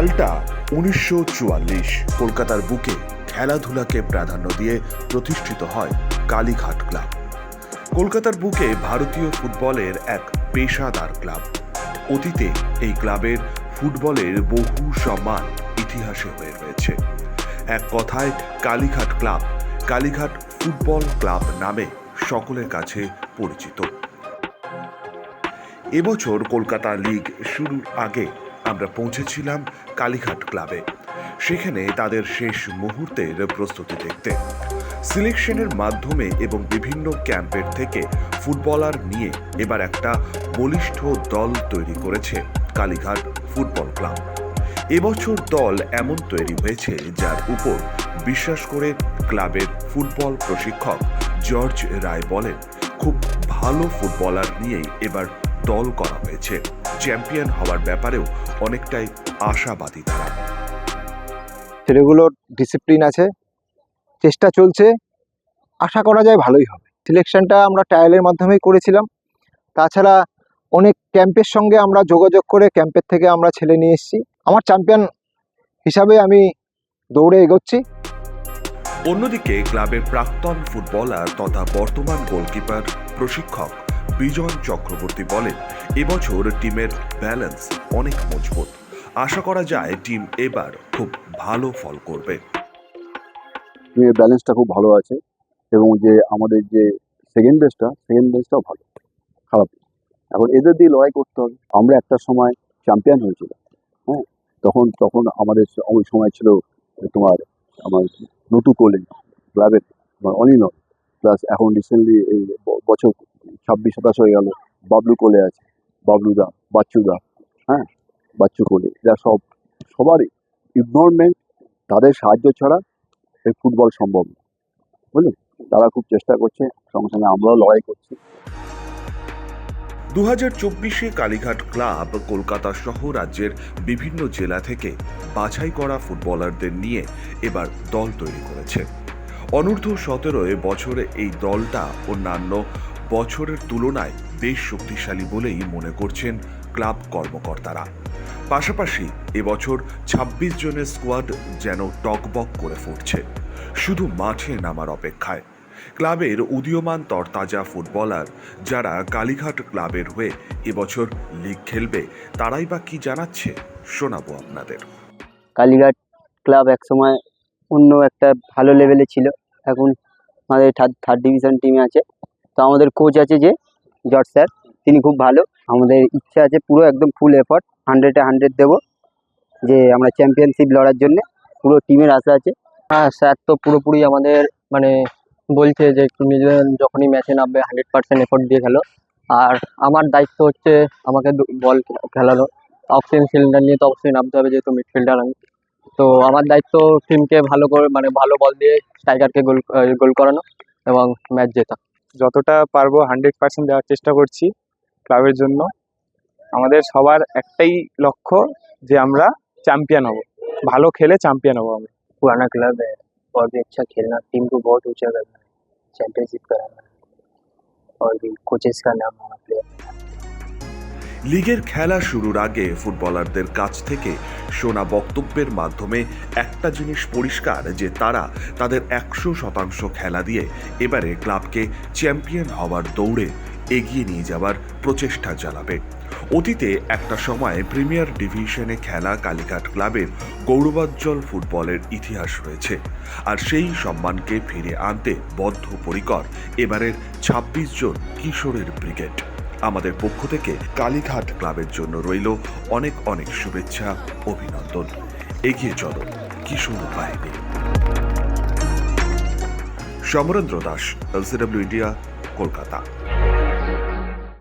সালটা উনিশশো চুয়াল্লিশ কলকাতার বুকে খেলাধুলাকে প্রাধান্য দিয়ে প্রতিষ্ঠিত হয় কালীঘাট ক্লাব। কলকাতার বুকে ভারতীয় ফুটবলের এক পেশাদার ক্লাব। অতীতে এই ক্লাবের ফুটবলের বহু সম্মান ইতিহাসে হয়ে রয়েছে। এক কথায়, Kalighat club, Kalighat football club নামে সকলের কাছে পরিচিত। এবছর কলকাতা লিগ শুরুর আগে আমরা পৌঁছেছিলাম কালীঘাট ক্লাবে। সেখানে তাদের শেষ মুহূর্তের প্রস্তুতি দেখতে। সিলেকশনের মাধ্যমে এবং বিভিন্ন ক্যাম্পের থেকে ফুটবলার নিয়ে এবার একটা বলিষ্ঠ দল তৈরি করেছে কালীঘাট ফুটবল ক্লাব। এবছর দল এমন তৈরি হয়েছে যার উপর বিশ্বাস করে ক্লাবের ফুটবল প্রশিক্ষক জর্জ রায় বলেন, খুব ভালো ফুটবলার নিয়েই এবার দল করা হয়েছে। চ্যাম্পিয়ন হওয়ার ব্যাপারেও অনেকটাই আশাবাদী তারা। ছেলেগুলোর ডিসিপ্লিন আছে চেষ্টা চলছে আশা করা যায় ভালোই হবে। সিলেকশনটা আমরা ট্রায়ালের মাধ্যমেই করেছিলাম। তাছাড়া অনেক ক্যাম্পের সঙ্গে আমরা যোগাযোগ করে ক্যাম্পের থেকে আমরা ছেলে নিয়ে এসেছি। আমার চ্যাম্পিয়ন হিসাবে আমি দৌড়ে এগোচ্ছি। অন্যদিকে ক্লাবের প্রাক্তন ফুটবলার তথা বর্তমান গোলকিপার প্রশিক্ষক বিজন চক্রবর্তী বলেন, এবছর টিমের ব্যালেন্স অনেক মজবুত। আশা করা যায় টিম এবার খুব ভালো ফল করবে। টিমের ব্যালেন্সটা খুব ভালো আছে এবং যে আমাদের যে সেকেন্ড বেসটা সেকেন্ড বেসটাও ভালো, খারাপ এখন এদের দিয়ে লড়াই করতে হবে। আমরা একটা সময় চ্যাম্পিয়ন হয়েছিল হ্যাঁ? তখন তখন আমাদের ওই সময় ছিল তোমার, আমার নটু কোলে ক্লাবের অনিল প্লাস এখন রিসেন্টলি এই বছর ছাব্বিশ সাতাশ হয়ে গেল। বাবলু কোলে আছে। বাবলুদা বাচ্চুদা হ্যাঁ? বাচ্চু কোলে। এরা সব, সবারই ইগনোরমেন্ট তাদের সাহায্য ছাড়া এই ফুটবল সম্ভব না। বুঝলি? তারা খুব চেষ্টা করছে, সঙ্গে সঙ্গে আমরাও লড়াই করছি। দু হাজার চব্বিশে কালীঘাট ক্লাব কলকাতা সহ রাজ্যের বিভিন্ন জেলা থেকে বাছাই করা ফুটবলারদের নিয়ে এবার দল তৈরি করেছে। অনূর্ধ্ব সতেরোয় বছরে এই দলটা অন্যান্য বছরের তুলনায় বেশ শক্তিশালী বলেই মনে করছেন ক্লাব কর্মকর্তারা। পাশাপাশি এবছর ২৬ জনের স্কোয়াড যেন টকবক করে ফুটছে। শুধু মাঠে নামার অপেক্ষায়। ক্লাবের উদীয়মান তরতাজা ফুটবলার যারা কালীঘাট ক্লাবের হয়ে এবছর লিগ খেলবে, তারাই বা কি জানাচ্ছে, শোনাবো আপনাদের। কালীঘাট ক্লাব একসময় অন্য একটা ভালো লেভেলে ছিল। এখন আমাদের থার্ড থার্ড ডিভিশন টিমে আছে। তো আমাদের কোচ আছে যে জর্জ স্যার, তিনি খুব ভালো। আমাদের ইচ্ছা আছে পুরো একদম ফুল এফর্ট হান্ড্রেডে হান্ড্রেড দেবো, যে আমরা চ্যাম্পিয়নশিপ লড়ার জন্য। পুরো টিমের আশা আছে। হ্যাঁ স্যার তো পুরোপুরি আমাদের মানে বলছে যে নিজেদের যখনই ম্যাচে নামবে হান্ড্রেড পার্সেন্ট এফোর্ট দিয়ে খেলো। আর আমার দায়িত্ব হচ্ছে আমাকে বল খেলানো। অক্সিজেন সিলিন্ডার নিয়ে তো অবশ্যই নামতে হবে, যেহেতু মিডফিল্ডার আমি। তো আমার দায়িত্ব টিমকে ভালো করে মানে ভালো বল দিয়ে স্ট্রাইকারকে গোল গোল করানো এবং ম্যাচ জেতা। যতটা পারবো হান্ড্রেড পার্সেন্ট দেওয়ার চেষ্টা করছি ক্লাবের জন্য আমাদের সবার একটাই লক্ষ্য যে আমরা চ্যাম্পিয়ন হব ভালো খেলে চ্যাম্পিয়ন হব আমরা पुराना क्लब है और भी अच्छा खेलना टीम को बहुत ऊंचा करना है चैंपियनशिप कराना है और भी कोचेस का नाम होना प्लेयर লিগের খেলা শুরুর আগে ফুটবলারদের কাছ থেকে শোনা বক্তব্যের মাধ্যমে একটা জিনিস পরিষ্কার, যে তারা তাদের একশো শতাংশ খেলা দিয়ে এবারে ক্লাবকে চ্যাম্পিয়ন হওয়ার দৌড়ে এগিয়ে নিয়ে যাওয়ার প্রচেষ্টা চালাবে। অতীতে একটা সময় প্রিমিয়ার ডিভিশনে খেলা কালীঘাট ক্লাবের গৌরবোজ্জ্বল ফুটবলের ইতিহাস রয়েছে। আর সেই সম্মানকে ফিরে আনতে বদ্ধপরিকর এবারের ছাব্বিশ জন কিশোরের ব্রিগেড। আমাদের পক্ষ থেকে কালীঘাট ক্লাবের জন্য রইল অনেক অনেক শুভেচ্ছা, অভিনন্দন। এগিয়ে চলো কিশোর বাহিনী সমরেন্দ্র দাস এলসিডব্লিউ ইন্ডিয়া কলকাতা।